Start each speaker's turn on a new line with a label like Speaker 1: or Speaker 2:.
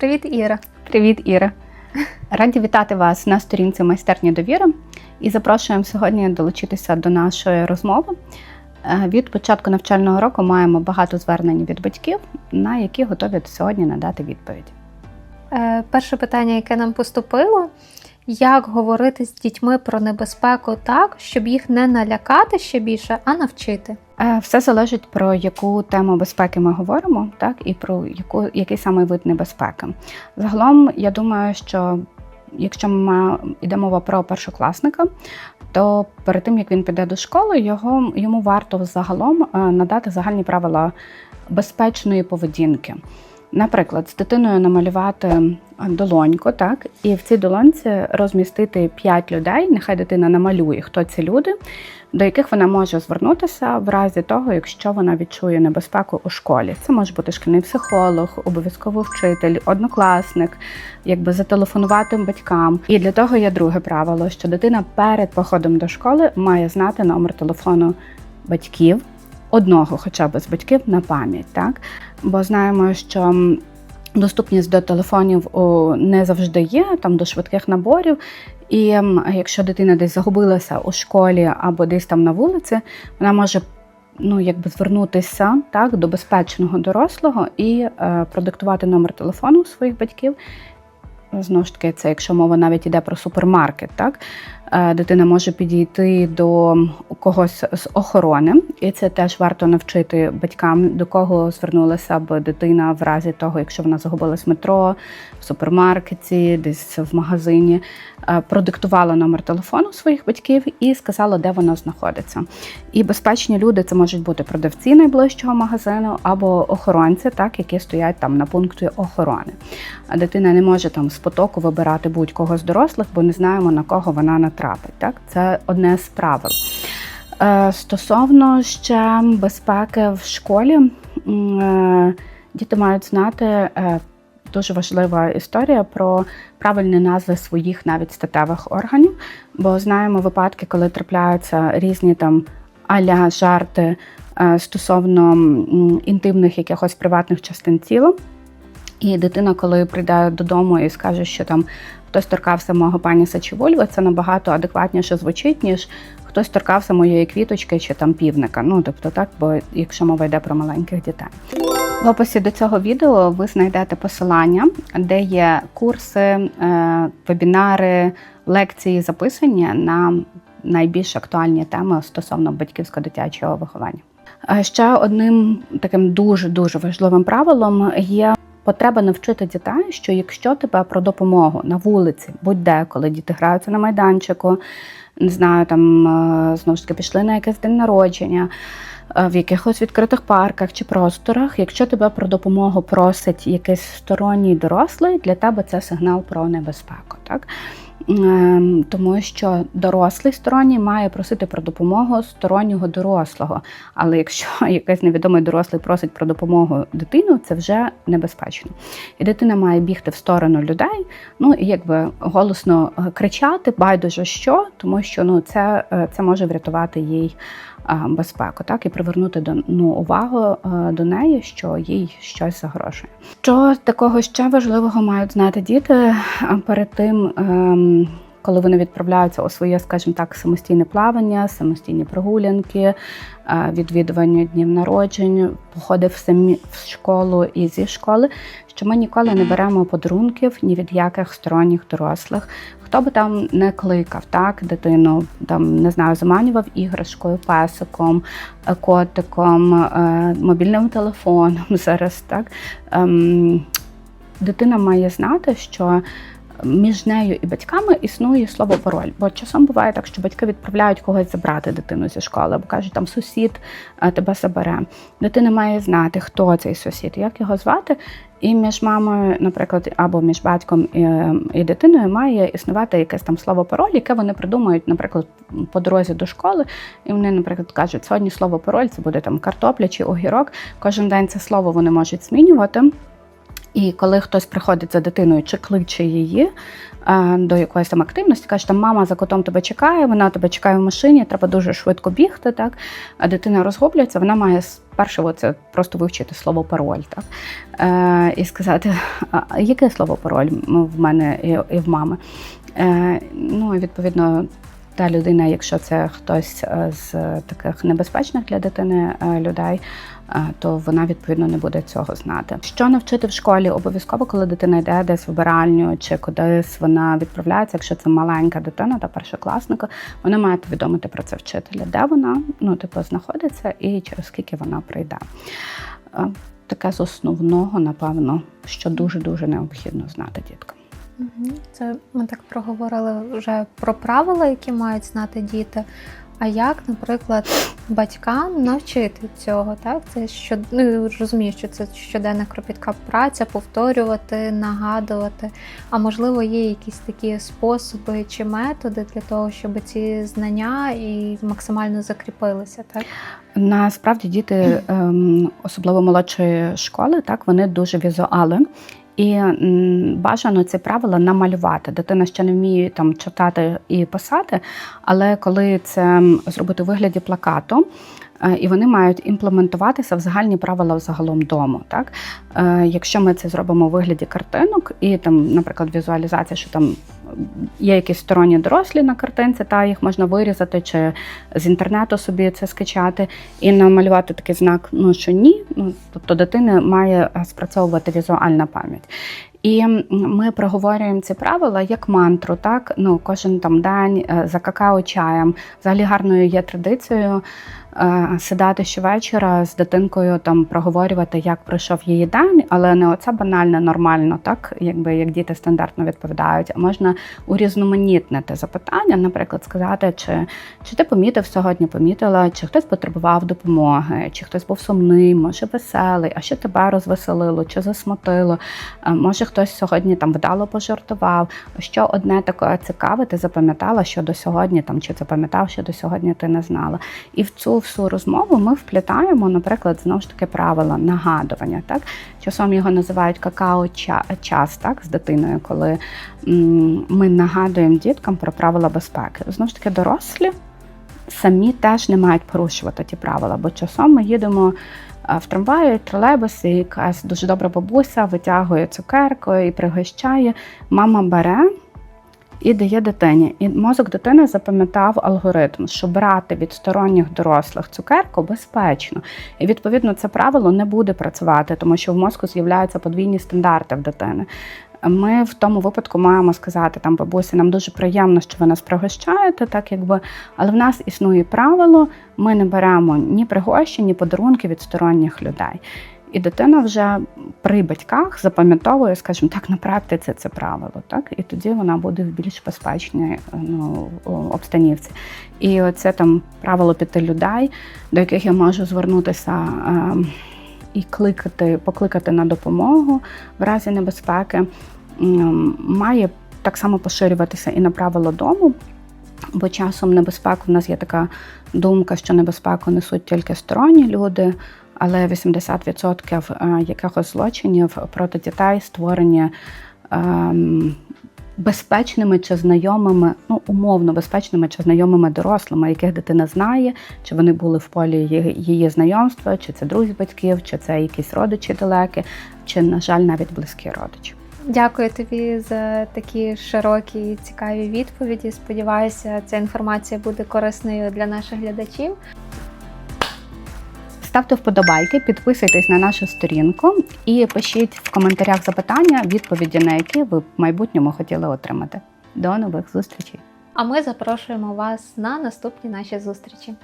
Speaker 1: Привіт, Іра.
Speaker 2: Привіт, Іра. Раді вітати вас на сторінці майстерні довіри і запрошуємо сьогодні долучитися до нашої розмови. Е, Від початку навчального року маємо багато звернень від батьків, на які готові сьогодні надати відповідь.
Speaker 1: Е, перше питання, яке нам поступило: як говорити з дітьми про небезпеку так, щоб їх не налякати ще більше, а навчити?
Speaker 2: Е, Все залежить про яку тему безпеки ми говоримо, так і про яку який саме вид небезпеки. Загалом, я думаю, що якщо ми йде мова про першокласника, то перед тим як він піде до школи, його йому варто загалом е, надати загальні правила безпечної поведінки. Наприклад, з дитиною намалювати долоньку, так, і в цій долоньці розмістити 5 людей. Нехай дитина намалює, хто ці люди, до яких вона може звернутися в разі того, якщо вона відчує небезпеку у школі. Це може бути шкільний психолог, обов'язково вчитель, однокласник, якби зателефонувати батькам. І для того є друге правило, що дитина перед походом до школи має знати номер телефону батьків, одного хоча б з батьків на пам'ять, так? Бо знаємо, що доступність до телефонів не завжди є, там до швидких наборів. І якщо дитина десь загубилася у школі або десь там на вулиці, вона може ну, якби звернутися так, до безпечного дорослого і е, продиктувати номер телефону своїх батьків. Знову ж таки, це якщо мова навіть йде про супермаркет, так Е, дитина може підійти до когось з охорони, і це теж варто навчити батькам, до кого звернулася б дитина в разі того, якщо вона загубилась в метро, в супермаркеті, десь в магазині, Е, продиктувала номер телефону своїх батьків і сказала, де вона знаходиться. І безпечні люди це можуть бути продавці найближчого магазину або охоронці, так які стоять там на пункті охорони. А дитина не може там потоку вибирати будь-кого з дорослих, бо не знаємо на кого вона натрапить. Так, це одне з правил. Е, Стосовно ще безпеки в школі, е, діти мають знати. е, Дуже важлива історія про правильні назви своїх навіть статевих органів, бо знаємо випадки, коли трапляються різні там аля жарти стосовно інтимних якихось приватних частин тіла. І дитина, коли прийде додому і скаже, що там хтось торкався мого паніса чи вульви, це набагато адекватніше звучить, ніж хтось торкався моєї квіточки чи там півника. Ну тобто так, бо якщо мова йде про маленьких дітей. В описі до цього відео ви знайдете посилання, де є курси, е, вебінари, лекції записані на найбільш актуальні теми стосовно батьківсько-дитячого виховання. Е, Ще одним таким дуже дуже важливим правилом є потреба навчити дітей, що якщо тебе про допомогу на вулиці, будь-де, коли діти граються на майданчику, не знаю, там е, знову ж таки пішли на якесь день народження. е, В якихось відкритих парках чи просторах, якщо тебе про допомогу просить якийсь сторонній дорослий, для тебе це сигнал про небезпеку. Так? Ем, Тому що дорослий сторонній має просити про допомогу стороннього дорослого. Але якщо якийсь невідомий дорослий просить про допомогу дитину, це вже небезпечно. І дитина має бігти в сторону людей, ну і якби голосно е, кричати, байдуже що, тому що ну це, е, це може врятувати їй безпеку, так і привернути до ну увагу е, до неї, що їй щось загрожує. Що такого ще важливого мають знати діти перед тим. Коли вони відправляються у своє, скажімо так, самостійне плавання, самостійні прогулянки, е, відвідування днів народжень, походи в самі в школу і зі школи, що ми ніколи не беремо подарунків ні від яких сторонніх дорослих. Хто би там не кликав, так, дитину там не знаю, заманював іграшкою, песиком, е, котиком, е, мобільним телефоном зараз, так. Ем, Дитина має знати, що між нею і батьками існує слово пароль. Бо часом буває так, що батьки відправляють когось забрати дитину зі школи, або кажуть, там сусід е, тебе забере. Дитина має знати, хто цей сусід, як його звати. І між мамою, наприклад, або між батьком і, і дитиною має існувати якесь там слово пароль, яке вони придумають, наприклад, по дорозі до школи. І вони, наприклад, кажуть, сьогодні слово пароль це буде там картопля чи огірок. Кожен день це слово вони можуть змінювати. І коли хтось приходить за дитиною чи кличе її е, до якоїсь там активності, каже, там мама за котом тебе чекає, вона тебе чекає в машині, треба дуже швидко бігти. Так а дитина розгублюється, вона має спершу оце просто вивчити слово пароль, так е, і сказати, яке слово пароль в мене і в мами. Е, ну і відповідно. Та людина, якщо це хтось е, з таких небезпечних для дитини е, людей, е, то вона відповідно не буде цього знати. Що навчити в школі? Обов'язково, коли дитина йде десь в вбиральню чи кудись вона відправляється, якщо це маленька дитина та першокласника, вона має повідомити про це вчителя, де вона ну типу знаходиться і через скільки вона прийде. Таке з основного, напевно, що дуже дуже необхідно знати діткам.
Speaker 1: Це ми так проговорили вже про правила, які мають знати діти. А як, наприклад, батькам навчити цього? Так, це що ну, розумію, що це щоденна кропітка праця, повторювати, нагадувати. А можливо, є якісь такі способи чи методи для того, щоб ці знання і максимально закріпилися, так?
Speaker 2: Насправді діти, ем, особливо молодшої школи, так вони дуже візуали. І бажано ці правила намалювати. Дитина ще не вміє там читати і писати, але коли це зробити у вигляді плакату, е, і вони мають імплементуватися в загальні правила загалом дому. Так? Е, Якщо ми це зробимо у вигляді картинок, і там, наприклад, візуалізація, що там є якісь сторонні дорослі на картинці, та їх можна вирізати чи з інтернету собі це скачати, і намалювати такий знак, ну що ні. Ну тобто дитина має е, спрацьовувати візуальна пам'ять. І ми проговорюємо ці правила як мантру, так ну кожен там день е, за какао-чаєм. Взагалі гарною є традицією сідати щовечора з дитинкою, там проговорювати, як пройшов її день, але не оце банально, нормально, так якби як діти стандартно відповідають. А можна урізноманітнити запитання, наприклад, сказати, чи, чи ти помітив сьогодні, помітила, чи хтось потребував допомоги, чи хтось був сумний, може веселий, а що тебе розвеселило, чи засмутило, Е, може хтось сьогодні там вдало пожартував. Що одне таке цікаве, ти запам'ятала, що до сьогодні там чи запам'ятав, що до сьогодні ти не знала. І в цю всю розмову ми вплітаємо, наприклад, знову ж таки правила нагадування. Так часом його називають какао-час, так з дитиною, коли ми нагадуємо діткам про правила безпеки. Знову ж таки, дорослі самі теж не мають порушувати ті правила, бо часом ми їдемо в трамваї, тролейбусі, якась дуже добра бабуся витягує цукерку і пригощає. Мама бере і дає дитині. І мозок дитини запам'ятав алгоритм, що брати від сторонніх дорослих цукерку безпечно. І відповідно це правило не буде працювати, тому що в мозку з'являються подвійні стандарти в дитини. Ми в тому випадку маємо сказати там бабусі, нам дуже приємно, що ви нас пригощаєте, так якби, але в нас існує правило, ми не беремо ні пригощень, ні подарунки від сторонніх людей. І дитина вже при батьках запам'ятовує, скажімо так, на практиці це правило, так і тоді вона буде в більш безпечній ну, обстанівці. І оце там правило п'яти людей, до яких я можу звернутися. Е, і кликати, покликати на допомогу в разі небезпеки, має так само поширюватися і на правило дому, бо часом небезпеку в нас є така думка, що небезпеку несуть тільки сторонні люди, але 80% е, якихось злочинів проти дітей створені. ем, Безпечними чи знайомими, ну умовно безпечними чи знайомими дорослими, яких дитина знає, чи вони були в полі її, її знайомства, чи це друзі батьків, чи це якісь родичі далекі, чи, на жаль, навіть близькі родичі.
Speaker 1: Дякую тобі за такі широкі і цікаві відповіді. Сподіваюся, ця інформація буде корисною для наших глядачів.
Speaker 2: Ставте вподобайки, підписуйтесь на нашу сторінку і пишіть в коментарях запитання, відповіді на які ви в майбутньому хотіли отримати. До нових зустрічей!
Speaker 1: А ми запрошуємо вас на наступні наші зустрічі.